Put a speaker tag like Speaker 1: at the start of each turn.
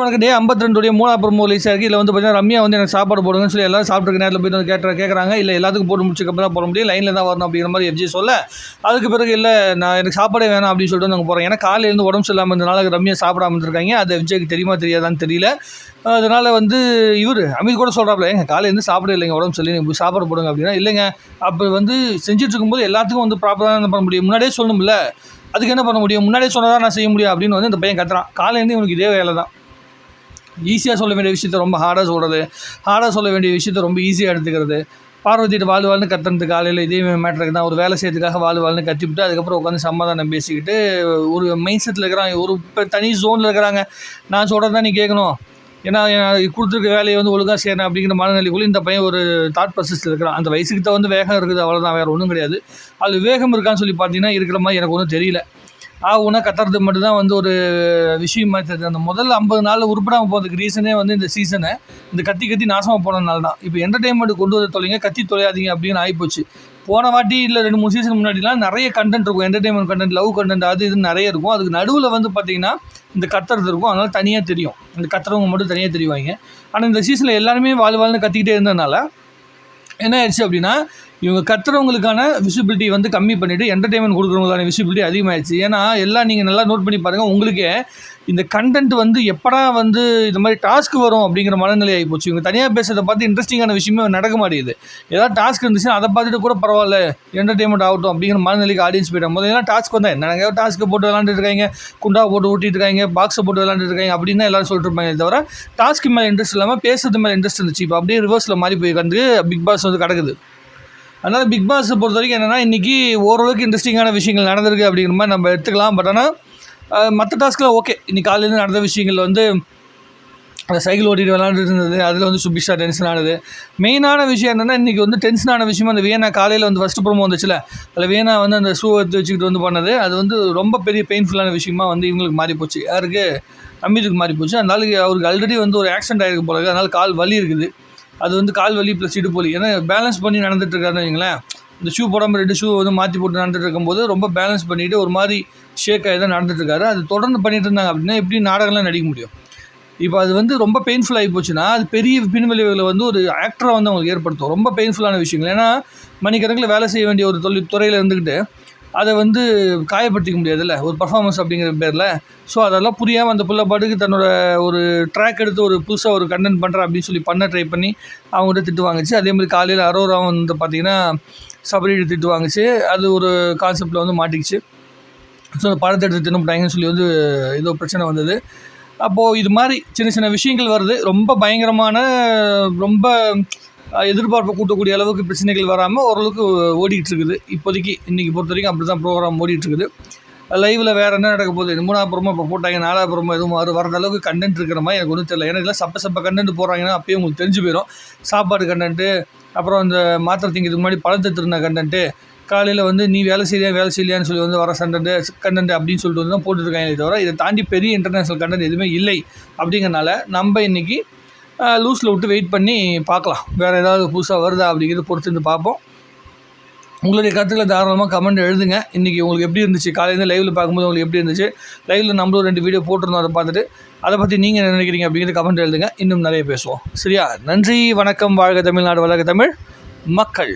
Speaker 1: வணக்கம் டே ஐம்பத்தி ரெண்டுடைய மூணாவது ப்ரோமோ ரிலீஸ் ஆகி இதில் வந்து பார்த்தீங்கன்னா ரம்யா வந்து எனக்கு சாப்பாடு போடுங்கன்னு சொல்லி எல்லாரும் சாப்பிட்ருக்க நேரத்தில் போய் வந்து கேட்டு கேட்குறாங்க இல்லை எல்லாத்துக்கும் போட்டு முடிச்சுக்கப்புறம் தான் போட முடியும். லைனில் தான் வரணும் அப்படிங்கிற மாதிரி எஃப்ஜி சொல்ல அதுக்கு பிறகு இல்லை நான் எனக்கு சாப்பாடே வேணாம் அப்படின்னு சொல்லிட்டு நாங்கள் போகிறோம் ஏன்னா காலையிலேருந்து உடம்பு சரியில்லாமல் இருந்தனால ரம்யா சாப்பிடாம இருந்திருக்காங்க அது எஃப்ஜிக்கு தெரியுமா தெரியாதான்னு தெரியல. அதனால் வந்து இவர் அமித் கூட சொல்கிறாப்புல ஏங்க காலையிலேருந்து சாப்பிட இல்லைங்க உடம்பு சொல்லி நீங்கள் சாப்பாடு போடுங்க அப்படின்னா. இல்லைங்க அப்போ வந்து செஞ்சுட்டு இருக்கும்போது எல்லாத்துக்கும் வந்து ப்ராப்பராக பண்ண முடியும்? முன்னாடியே சொல்லணும்ல. அதுக்கு என்ன பண்ண முடியும்? முன்னாடியே சொன்னதா நான் செய்ய முடியும் அப்படின்னு வந்து இந்த பையன் கத்துறான். காலையிலேருந்து இவனுக்கு இதே வேலை தான் ஈஸியாக சொல்ல வேண்டிய விஷயத்த ரொம்ப ஹார்டாக சொல்கிறது ஹார்டாக சொல்ல வேண்டிய விஷயத்த ரொம்ப ஈஸியாக எடுத்துக்கிறது. பார்வதிட்டு வாழ் வாழ்னு கத்துறது காலையில் இதே மேட்ருக்கு தான் ஒரு வேலை செய்யறதுக்காக வாழ் வாழ்னு கத்திவிட்டு அதுக்கப்புறம் உட்காந்து சமாதானம் பேசிக்கிட்டு ஒரு மைண்ட் செட்டில் இருக்கிறாங்க ஒரு இப்போ தனி ஜோனில் இருக்கிறாங்க. நான் சொல்கிறது தான் நீ கேட்கணும். ஏன்னா கொடுத்துருக்க வேலையை வந்து ஒழுங்காக செய்யணும் அப்படிங்கிற மனநிலைக்குள்ளே இந்த பையன் ஒரு தாட் ப்ராசஸில் இருக்கிறான். அந்த வயசுக்கு தான் வந்து வேகம் இருக்குது அவ்வளோதான் வேறு ஒன்றும் கிடையாது. அது வேகம் இருக்கான்னு சொல்லி பார்த்தீங்கன்னா இருக்கிற மாதிரி எனக்கு ஒன்றும் தெரியல. ஆ கத்துறது மட்டும்தான் வந்து ஒரு விஷயமா தெரியுது. அந்த முதல்ல ஐம்பது நாள் உருப்படாமல் போகிறதுக்கு ரீசனே வந்து இந்த சீசனை இந்த கத்தி கத்தி நாசமாக போனதுனால தான். இப்போ என்டர்டைன்மெண்ட் கொண்டு வந்து தொலைங்க கத்தி தொலையாதீங்க அப்படின்னு ஆகிப்போச்சு போன வாட்டி இல்லை ரெண்டு மூணு சீசன் முன்னாடிலாம் நிறைய கண்டென்ட் இருக்கும். என்டர்டைன்மெண்ட் கண்டென்ட் லவ் கண்டென்ட் அது இது நிறைய இருக்கும். அதுக்கு நடுவில் வந்து பார்த்தீங்கன்னா இந்த கத்துறது இருக்கும். அதனால் தனியாக தெரியும். இந்த கத்துறவங்க மட்டும் தனியாக தெரிவாங்க. ஆனால் இந்த சீசனில் எல்லாருமே வாழ் வாழ்னு கத்திக்கிட்டே இருந்ததுனால என்ன ஆயிடுச்சு அப்படின்னா இவங்க கத்துறவங்களுக்கான விசிபிலிட்டி வந்து கம்மி பண்ணிவிட்டு என்டர்டைன்மெண்ட் கொடுக்குறவங்களுக்கான விசிபிலிட்டி அதிகமாகிடுச்சு ஏன்னா எல்லாம் நீங்கள் நல்லா நோட் பண்ணி பாருங்கள் உங்களுக்கே இந்த கண்டென்ட் வந்து எப்படா வந்து இந்த மாதிரி டாஸ்க் வரும் அப்படிங்கிற மனநிலை ஆகி போச்சு இவங்க தனியாக பேசுறதை பார்த்து இன்ட்ரெஸ்டிங்கான விஷயமே நடக்க மாட்டேங்குது. ஏதாவது டாஸ்க் இருந்துச்சுன்னா அதை பார்த்துட்டு கூட பரவாயில்ல என்டர்டெயின்மெண்ட் ஆகட்டும் அப்படிங்கிற மனநிலைக்கு ஆடியன்ஸ் போயிட்டாங்க. முதல்ல டாஸ்க் வந்தால் என்னங்க டாஸ்க்கு போட்டு விளாண்டுட்டு இருக்காங்க? குண்டா போட்டு ஊட்டிட்டு இருக்காங்க? பாக்ஸை போட்டு விளாண்டுட்டு இருக்காங்க? அப்படின்னு தான் எல்லாரும் சொல்லிட்டு இருப்பாங்க தவிர டாஸ்க்கு மேலே இன்ட்ரெஸ்ட் இல்லாமல் பேசுறது மேலே இன்ட்ரெஸ்ட் இருந்துச்சு. இப்போ அப்படியே ரிவர்ஸில் மாறி போய் வந்து பிக் பாஸ் வந்து கிடக்குது. அதனால் பிக் பாஸை பொறுத்த வரைக்கும் என்னென்னா இன்றைக்கி ஓரளவுக்கு இன்ட்ரெஸ்டிங்கான விஷயங்கள் நடந்திருக்கு அப்படிங்கிற மாதிரி நம்ம எடுத்துக்கலாம். பட் ஆனால் மற்ற டாஸ்கில் ஓகே இன்றைக்கி காலையிலேருந்து நடந்த விஷயங்கள் வந்து அந்த சைக்கிள் ஓட்டிட்டு விளாண்டுட்டு இருந்தது. அதில் வந்து சுபிஷா டென்ஷன் ஆனது. மெயினான விஷயம் என்னென்னா இன்றைக்கி வந்து டென்ஷனான விஷயமா அந்த வியனா காலையில் வந்து ஃபஸ்ட்டு ப்ரோமோ வந்துச்சுல. அதில் வியனா வந்து அந்த ஷூ எடுத்து வச்சுக்கிட்டு வந்து பண்ணது. அது வந்து ரொம்ப பெரிய பெயின்ஃபுல்லான விஷயமா வந்து இவங்களுக்கு மாறி போச்சு. யாருக்கு? அமீதுக்கு மாறி போச்சு. அதனால அவருக்கு ஆல்ரெடி வந்து ஒரு ஆக்சிடென்ட் ஆகிருக்கு போல அதனால் கால் வலி இருக்குது. அது வந்து கால் வலி ப்ளஸ் இடுப்பு ஏன்னா பேலன்ஸ் பண்ணி நடந்துட்டு இருக்காருன்னு வைங்களேன். இந்த ஷூ போடாமல் ரெண்டு ஷூ வந்து மாற்றி போட்டு நடந்துட்டு இருக்கும்போது ரொம்ப பேலன்ஸ் பண்ணிவிட்டு ஒரு மாதிரி ஷேக் ஆகி தான் நடந்துட்டுருக்காரு அது தொடர்ந்து பண்ணிகிட்டு இருந்தாங்க அப்படின்னா எப்படி நாடகம்லாம் நடிக்க முடியும்? இப்போ அது வந்து ரொம்ப பெயின்ஃபுல் ஆகி போச்சுன்னா அது பெரிய பின்விளைவுகளை வந்து ஒரு ஆக்டராக வந்து அவங்களுக்கு ஏற்படுத்தும். ரொம்ப பெயின்ஃபுல்லான விஷயங்கள். ஏன்னா மணிக்கணக்கில் வேலை செய்ய வேண்டிய ஒரு தொழில் துறையில் இருந்துக்கிட்டு அதை வந்து காயப்படுத்திக்க முடியாதுல்ல. ஒரு பர்ஃபார்மன்ஸ் அப்படிங்கிற பேரில். ஸோ அதெல்லாம் புரியாமல் அந்த பிள்ளை பாட்டுக்கு தன்னோட ஒரு ட்ராக் எடுத்து ஒரு புதுசாக ஒரு கண்டென்ட் பண்ணுறேன் அப்படின்னு சொல்லி பண்ண ட்ரை பண்ணி அவங்ககிட்ட திட்டு வாங்கிச்சு. அதே மாதிரி காலையில் அரோரா வந்து பார்த்திங்கன்னா சபரி திட்டு வாங்கிச்சு. அது ஒரு கான்செப்டில் வந்து மாட்டிக்கிச்சு. ஸோ அந்த படத்தை எடுத்து தின்னுட்டாங்கன்னு சொல்லி வந்து ஏதோ பிரச்சனை வந்தது. அப்போது இது மாதிரி சின்ன சின்ன விஷயங்கள் வருது. ரொம்ப பயங்கரமான ரொம்ப எதிர்பார்ப்பை கூட்டக்கூடிய அளவுக்கு பிரச்சனைகள் வராமல் ஓரளவுக்கு ஓடிக்கிட்டு இருக்குது. இப்போதைக்கு இன்றைக்கி பொறுத்த வரைக்கும் அப்படி தான் ப்ரோக்ராம் ஓடிட்டு இருக்குது. லைவில் வேறு என்ன நடக்க போகுது? மூணாவது புறமா இப்போ போட்டாங்க நாலாவது புறமா எதுவும் வர வரத அளவுக்கு கண்டென்ட் இருக்கிற மாதிரி எனக்கு ஒன்றும் தெரியல. ஏன்னா இதெல்லாம் சப்ப சப்ப கண்டென்ட் போடுறாங்கன்னா அப்போயே உங்களுக்கு தெரிஞ்சு போயிடும் சாப்பாடு கண்டென்ட்டு அப்புறம் இந்த மாத்திரை திங்கிறதுக்கு முன்னாடி பழத்தை திருந்த கண்டென்ட்டு காலையில் வந்து நீ வேலை செய்யலையா வேலை செய்யலையான்னு சொல்லி வந்து வர சண்டண்டு கண்டென்ட் அப்படின்னு சொல்லிட்டு வந்து தான் போட்டுருக்காங்களே தவிர இதை தாண்டி பெரிய இன்டர்நேஷ்னல் கண்டென்ட் எதுவுமே இல்லை. அப்படிங்கிறனால நம்ம இன்றைக்கி லூஸில் விட்டு வெயிட் பண்ணி பார்க்கலாம். வேறு ஏதாவது புதுசாக வருதா அப்படிங்கிறத பொறுத்து இருந்து பார்ப்போம். உங்களுடைய கருத்துக்களை தாராளமாக கமெண்ட் எழுதுங்க. இன்றைக்கி உங்களுக்கு எப்படி இருந்துச்சு? காலையில் லைவில் பார்க்கும்போது உங்களுக்கு எப்படி இருந்துச்சு? லைவில் நம்மளும் ரெண்டு வீடியோ போட்டிருந்தோம் அதை பார்த்துட்டு. அதை பற்றி நீங்கள் என்ன நினைக்கிறீங்க அப்படிங்கிறது கமெண்ட் எழுதுங்க. இன்னும் நிறைய பேசுவோம். சரியா? நன்றி வணக்கம் வாழ்க தமிழ்நாடு வளர்க தமிழ் மக்கள்.